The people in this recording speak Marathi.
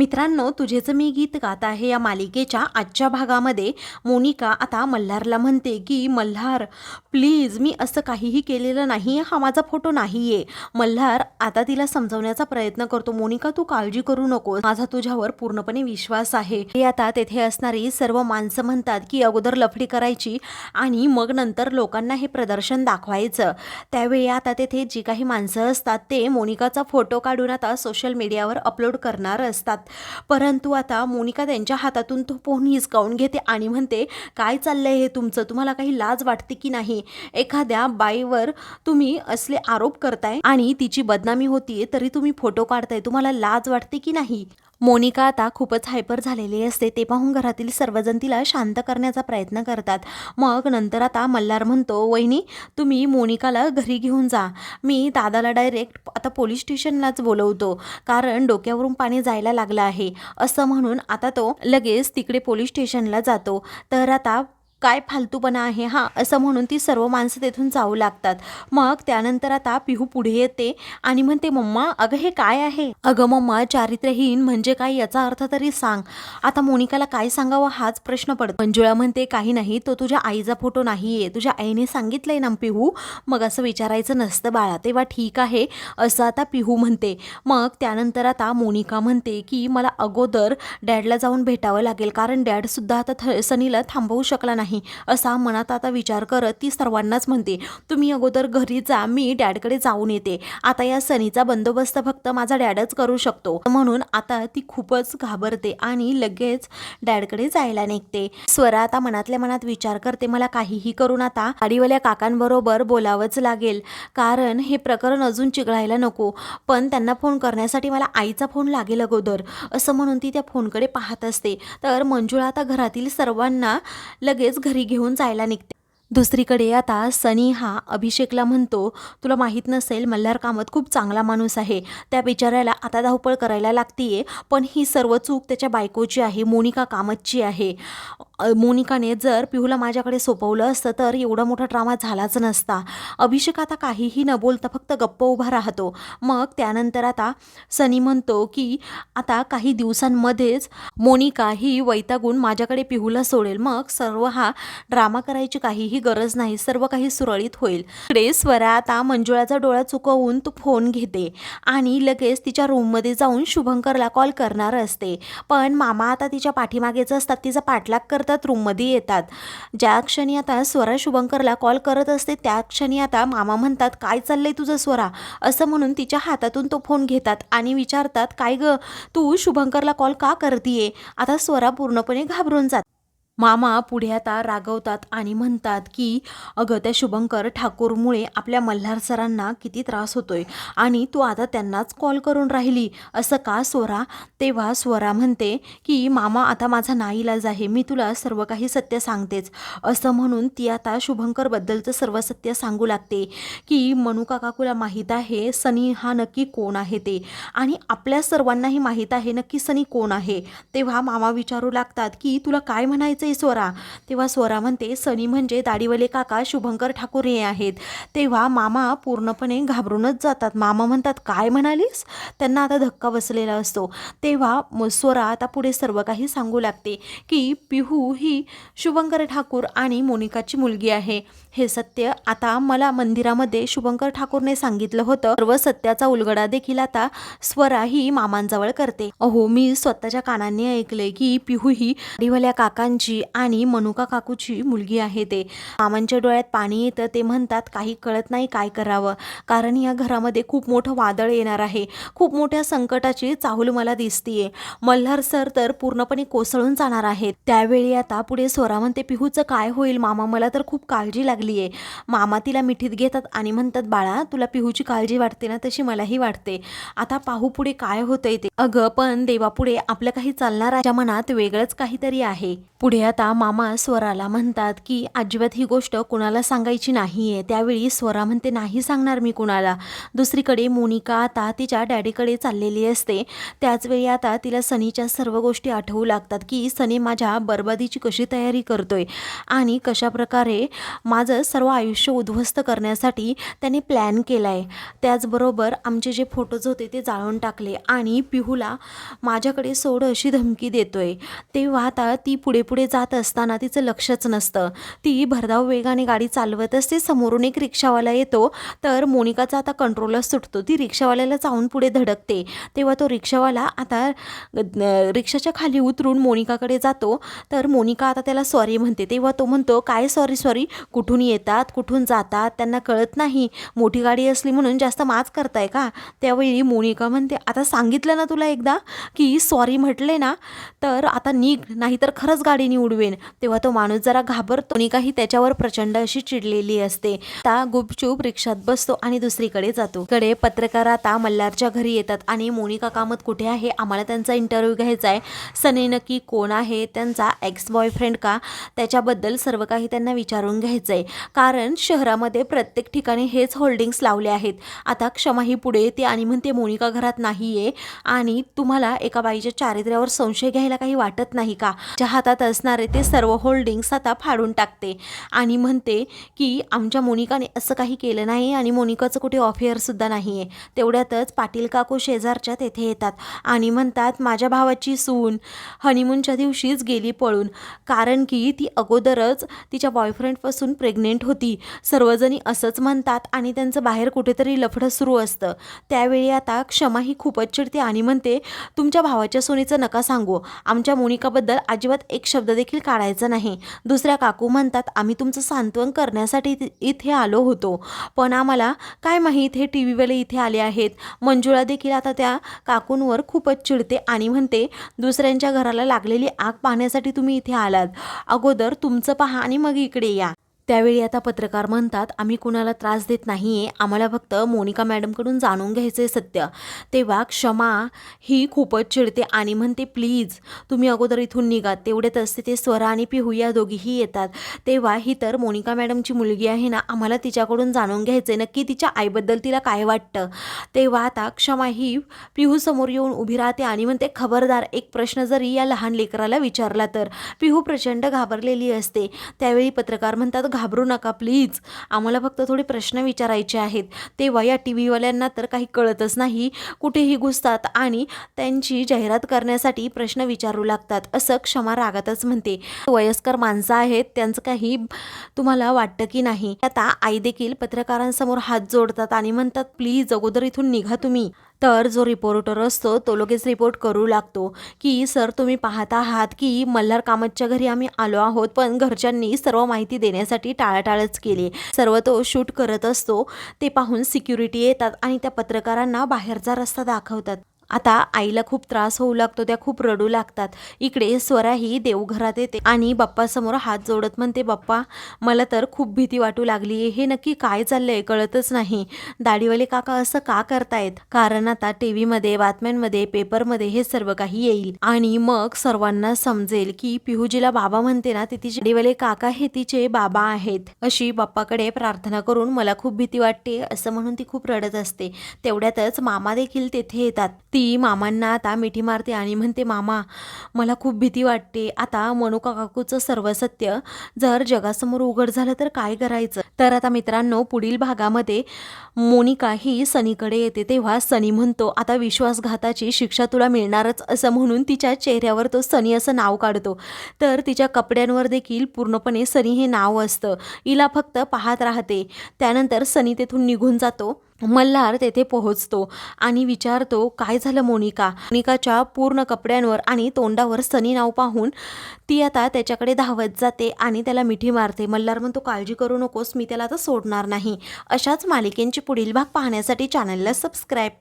मित्रांनो तुझेच मी गीत गात आहे या मालिकेच्या आजच्या भागामध्ये. मोनिका आता मल्हारला म्हणते की मल्हार प्लीज मी असं काहीही केलेलं नाही हा माझा फोटो नाही आहे मल्हार आता तिला समजवण्याचा प्रयत्न करतो. मोनिका तू काळजी करू नको माझा तुझ्यावर पूर्णपणे विश्वास आहे. हे आता तेथे असणारी सर्व माणसं म्हणतात की अगोदर लफडी करायची आणि मग नंतर लोकांना हे प्रदर्शन दाखवायचं. त्यावेळी आता तेथे जी काही माणसं असतात ते मोनिकाचा फोटो काढून आता सोशल मीडियावर अपलोड करणार असतात. परंतु आता मोनिका त्यांच्या हातातून तो फोन हिसकावून घेते आणि म्हणते काय चाललंय हे तुमचं? तुम्हाला काही लाज वाटते की नाही? एखाद्या बाईवर तुम्ही असले आरोप करताय आणि तिची बदनामी होतीये तरी तुम्ही फोटो काढताय. तुम्हाला लाज वाटते की नाही? मोनिका आता खूपच हायपर झालेली असते ते पाहून घरातील सर्वजण तिला शांत करण्याचा प्रयत्न करतात. मग नंतर आता मल्हार म्हणतो वहिनी तुम्ही मोनिकाला घरी घेऊन जा. मी दादाला डायरेक्ट आता पोलीस स्टेशनलाच बोलवतो कारण डोक्यावरून पाणी जायला लागलं आहे. असं म्हणून आता तो लगेच तिकडे पोलीस स्टेशनला जातो. तर आता काय फालतूपणा आहे हा असं म्हणून ती सर्व माणसं तेथून जाऊ लागतात. मग त्यानंतर आता पिहू पुढे येते आणि म्हणते मम्मा अगं हे काय आहे? अगं मम्मा चारित्र्यहीन म्हणजे काय याचा अर्थ तरी सांग. आता मोनिकाला काय सांगावं हाच प्रश्न पडतो. मंजुळा म्हणते काही नाही तो तुझ्या आईचा फोटो नाहीये. तुझ्या आईने सांगितलंय ना पिहू? मग असं विचारायचं नसतं बाळा. तेव्हा ठीक आहे असं आता पिहू म्हणते. मग त्यानंतर आता मोनिका म्हणते की मला अगोदर डॅडला जाऊन भेटावं लागेल. कारण डॅडसुद्धा आता थ सनीला थांबवू शकला नाही. असा मनात आता विचार करत ती सर्वांनाच म्हणते तुम्ही अगोदर घरी जा मी डॅडकडे जाऊन येते. आता या सनीचा बंदोबस्त फक्त माझा डॅडच करू शकतो. म्हणून आता ती खूपच घाबरते आणि लगेच डॅडकडे जायला निघते. स्वरा आता मनातल्या मनात विचार करते मला काहीही करून आता गाडीवाल्या काकांबरोबर बोलावंच लागेल. कारण हे प्रकरण अजून चिघळायला नको. पण त्यांना फोन करण्यासाठी मला आईचा फोन लागेल अगोदर. असं म्हणून ती त्या फोनकडे पाहत असते. तर मंजुळा आता घरातील सर्वांना लगेच घरी घेऊन जायला निघते. दुसरीकडे आता सनी हा अभिषेकला म्हणतो तुला माहीत नसेल मल्हार कामत खूप चांगला माणूस आहे. त्या बिचाऱ्याला आता धावपळ करायला लागतीये पण ही सर्व चूक त्याच्या बायकोची आहे मोनिका कामतची आहे. मोनिकाने जर पिहूला माझ्याकडे सोपवलं असतं तर एवढा मोठा ड्रामा झालाच नसता. अभिषेक आता काहीही न बोलता फक्त गप्प उभा राहतो. मग त्यानंतर आता सनी म्हणतो की आता काही दिवसांमध्येच मोनिका ही वैतागून माझ्याकडे पिहूला सोडेल. मग सर्व हा ड्रामा करायची काहीही गरज नाही. सर्व काही सुरळीत होईल. इकडे स्वरा आता मंजुळाचा डोळा चुकवून तो फोन घेते आणि लगेच तिच्या रूममध्ये जाऊन शुभंकरला कॉल करणार असते. पण मामा आता तिच्या पाठीमागेच असतात. तिचा पाठलाग करतात. रूममध्ये येतात. ज्या क्षणी आता स्वरा शुभंकरला कॉल करत असते त्या क्षणी आता मामा म्हणतात काय चाललंय तुझं स्वरा? असं म्हणून तिच्या हातातून तो फोन घेतात आणि विचारतात काय ग तू शुभंकरला कॉल का करतीये? आता स्वरा पूर्णपणे घाबरून जात. मामा पुढे आता रागवतात आणि म्हणतात की अगं त्या शुभंकर ठाकूरमुळे आपल्या मल्हार सरांना किती त्रास होतोय आणि तू आता त्यांनाच कॉल करून राहिली. असं का स्वरा तेव्हा स्वरा म्हणते की मामा आता माझा नाईलाज आहे. मी तुला सर्व काही सत्य सांगतेच. असं म्हणून ती आता शुभंकरबद्दलचं सर्व सत्य सांगू लागते की मनुका काकूला माहीत आहे सनी हा नक्की कोण आहे ते? आणि आपल्या सर्वांनाही माहीत आहे नक्की सनी कोण आहे? तेव्हा मामा विचारू लागतात की तुला काय म्हणायचं आहे स्वरा तेव्हा स्वरा म्हणते सनी म्हणजे दाढीवाले काका शुभंकर ठाकूर हे आहेत. तेव्हा मामा पूर्णपणे घाबरूनच जातात. मामा म्हणतात काय म्हणालीस? त्यांना आता धक्का बसलेला असतो. तेव्हा स्वरा आता पुढे सर्व काही सांगू लागते की पिहू ही शुभंकर ठाकूर आणि मोनिकाची मुलगी आहे. हे सत्य आता मला मंदिरामध्ये शुभंकर ठाकूरने सांगितलं होतं. सर्व सत्याचा उलगडा देखील आता स्वरा ही मामांजवळ करते. अहो मी स्वतःच्या कानांनी ऐकले की पिहू ही काकांची काकांची आणि मनुका काकूची मुलगी आहे ते. मामांच्या डोळ्यात पाणी येतं ते म्हणतात काही कळत नाही काय करावं. कारण या घरामध्ये खूप मोठं वादळ येणार आहे. खूप मोठ्या संकटाची चाहूल मला दिसतीये. मल्हार सर तर पूर्णपणे कोसळून जाणार आहेत. त्यावेळी आता पुढे स्वरा म्हणते पिहूचं काय होईल? मामा मला तर खूप काळजी लागलीये. मामा तिला मिठीत घेतात आणि म्हणतात बाळा तुला पिहूची काळजी वाटते ना तशी मलाही वाटते. आता पाहू पुढे काय होतंय ते. अगं पण देवापुढे आपलं काही चालणार आहे. मनात वेगळंच काहीतरी आहे. पुढे आता मामा स्वराला म्हणतात की अजिबात ही गोष्ट कुणाला सांगायची नाही आहे त्यावेळी स्वरा म्हणते नाही सांगणार मी कुणाला. दुसरीकडे मोनिका आता तिच्या डॅडीकडे चाललेली असते. त्याचवेळी आता तिला सनीच्या सर्व गोष्टी आठवू लागतात की सनी माझ्या बरबादीची कशी तयारी करतोय आणि कशाप्रकारे माझं सर्व आयुष्य उद्ध्वस्त करण्यासाठी त्याने प्लॅन केला आहे त्याचबरोबर आमचे जे फोटोज होते ते जाळून टाकले आणि पिहूला माझ्याकडे सोड अशी धमकी देतोय. तेव्हा आता ती पुढे पुढे जात असताना तिचं लक्षच नसतं. ती भरधाव वेगाने गाडी चालवत असते समोरून एक रिक्षावाला येतो. तर मोनिकाचा आता कंट्रोलच सुटतो. ती रिक्षावाल्याला जाऊन पुढे धडकते. तेव्हा तो रिक्षावाला आता रिक्षाच्या खाली उतरून मोनिकाकडे जातो. तर मोनिका आता त्याला सॉरी म्हणते. तेव्हा तो म्हणतो काय सॉरी सॉरी कुठून येतात? कुठून जातात? त्यांना कळत नाही. मोठी गाडी असली म्हणून जास्त माच करताय का? त्यावेळी मोनिका म्हणते आता सांगितलं ना तुला एकदा की सॉरी म्हटले ना तर आता निघ. नाहीतर खरंच गाडी उडवेन. तेव्हा तो माणूस जरा घाबरतो काही त्याच्यावर प्रचंड अशी चिडलेली असते. आता गुपचूप रिक्षात बसतो आणि दुसरीकडे जातो. कडे पत्रकार आता मल्हारच्या घरी येतात आणि मोनिका कामत कुठे आहे? आम्हाला त्यांचा इंटरव्ह्यू घ्यायचा आहे. सनी नक्की कोण आहे? त्यांचा एक्स बॉयफ्रेंड का? त्याच्याबद्दल सर्व काही त्यांना विचारून घ्यायचं आहे. कारण शहरामध्ये प्रत्येक ठिकाणी हेच होल्डिंग्स लावले आहेत. आता क्षमा ही पुढे येते आणि म्हणते मोनिका घरात नाही आहे आणि तुम्हाला एका बाईच्या चारित्र्यावर संशय घ्यायला काही वाटत नाही का? ज्या हातात असणार ते सर्व होल्डिंग्स आता फाडून टाकते. आणि म्हणते की आमच्या मोनिकाने असं काही केलं नाही आणि मोनिकाचं कुठे ऑफेअरसुद्धा नाही आहे तेवढ्यातच पाटील काकू शेजारच्या तेथे येतात आणि म्हणतात माझ्या भावाची सून हनीमूनच्या दिवशीच गेली पळून. कारण की ती अगोदरच तिच्या बॉयफ्रेंडपासून प्रेग्नेंट होती. सर्वजणी असंच म्हणतात आणि त्यांचं बाहेर कुठेतरी लफडं सुरू असतं. त्यावेळी आता क्षमा ही खूपच चिडते आणि म्हणते तुमच्या भावाच्या सोनीचं नका सांगू. आमच्या मोनिकाबद्दल अजिबात एक शब्द देखील काढायचं नाही. दुसऱ्या काकू म्हणतात आम्ही तुमचं सांत्वन करण्यासाठी इथे आलो होतो. पण आम्हाला काय माहीत हे टी व्हीवाले इथे आले आहेत? मंजुळा देखील आता त्या काकूंवर खूपच चिडते आणि म्हणते दुसऱ्यांच्या घराला लागलेली आग पाहण्यासाठी तुम्ही इथे आलात. अगोदर तुमचं पहा आणि मग इकडे या. त्यावेळी आता पत्रकार म्हणतात आम्ही कुणाला त्रास देत नाही आहे आम्हाला फक्त मोनिका मॅडमकडून जाणून घ्यायचं आहे सत्य. तेव्हा क्षमा ही खूपच चिडते आणि म्हणते प्लीज तुम्ही अगोदर इथून निघा तसते ते स्वरा आणि पिहू या दोघीही येतात. तेव्हा ही तर मोनिका मॅडमची मुलगी आहे ना आम्हाला तिच्याकडून जाणून घ्यायचं आहे नक्की तिच्या आईबद्दल तिला काय वाटतं? तेव्हा आता क्षमा ही पिहू समोर येऊन उभी राहते आणि म्हणते खबरदार एक प्रश्न जरी या लहान लेकराला विचारला तर. पिहू प्रचंड घाबरलेली असते. त्यावेळी पत्रकार म्हणतात घाबरू नका प्लीज आम्हाला फक्त थोडे प्रश्न विचारायचे आहेत. तेव्हा या टी व्हीवाल्यांना तर काही कळतच नाही कुठेही घुसतात आणि त्यांची जाहिरात करण्यासाठी प्रश्न विचारू लागतात. असं क्षमा रागातच म्हणते. वयस्कर माणसं आहेत त्यांचं काही तुम्हाला वाटतं की नाही. आता आई देखील पत्रकारांसमोर हात जोडतात आणि म्हणतात प्लीज अगोदर इथून निघा तुम्ही. तर जो रिपोर्टर असतो तो लगेच रिपोर्ट करू लागतो की सर तुम्ही पाहत आहात की मल्हार कामतच्या घरी आम्ही आलो आहोत पण घरच्यांनी सर्व माहिती देण्यासाठी टाळाटाळच केली. सर्व तो शूट करत असतो ते पाहून सिक्युरिटी येतात आणि त्या पत्रकारांना बाहेरचा रस्ता दाखवतात. आता आईला खूप त्रास होऊ लागतो त्या खूप रडू लागतात. इकडे स्वरा ही देवघरात येते आणि बाप्पासमोर हात जोडत म्हणते बाप्पा मला तर खूप भीती वाटू लागली हे नक्की काय चाललंय? कळतच नाही. दाढीवाले काका असं का करतायत? कारण आता टी व्हीमध्ये बातम्यांमध्ये पेपरमध्ये हे सर्व काही येईल. आणि मग सर्वांना समजेल की पिहुजीला बाबा म्हणते ना ते तिचे दाढीवाले काका हे तिचे बाबा आहेत. अशी बाप्पाकडे प्रार्थना करून मला खूप भीती वाटते असं म्हणून ती खूप रडत असते. तेवढ्यातच मामा देखील तेथे येतात. ती मामांना आता मिठी मारते आणि म्हणते मामा मला खूप भीती वाटते. आता मनुका काकूचं सर्व सत्य जर जगासमोर उघड झालं तर काय करायचं? तर आता मित्रांनो पुढील भागामध्ये मोनिका ही सनीकडे येते तेव्हा सनी म्हणतो आता विश्वासघाताची शिक्षा तुला मिळणारच असं म्हणून तिच्या चेहऱ्यावर तो सनी असं नाव काढतो. तर तिच्या कपड्यांवर देखील पूर्णपणे सनी हे नाव असतं. हिला फक्त पाहत राहते. त्यानंतर सनी तेथून निघून जातो. मल्हार तेथे पोहोचतो आणि विचारतो काय झालं मोनिका? मोनिकाच्या पूर्ण कपड्यांवर आणि तोंडावर सनी नाव पाहून ती आता त्याच्याकडे धावत जाते आणि त्याला मिठी मारते. मल्हार म्हणतो काळजी करू नकोस मी त्याला आता सोडणार नाही. अशाच मालिकेंची पुढील भाग पाहण्यासाठी चॅनलला सबस्क्राईब करा.